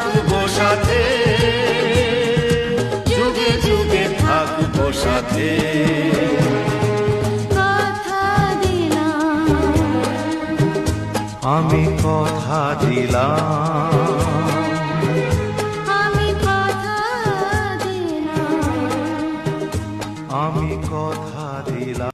থাকব সাথে। যুগে যুগে থাকব সাথে। আমি কথা দিলাম। আমি কথা দিলাম।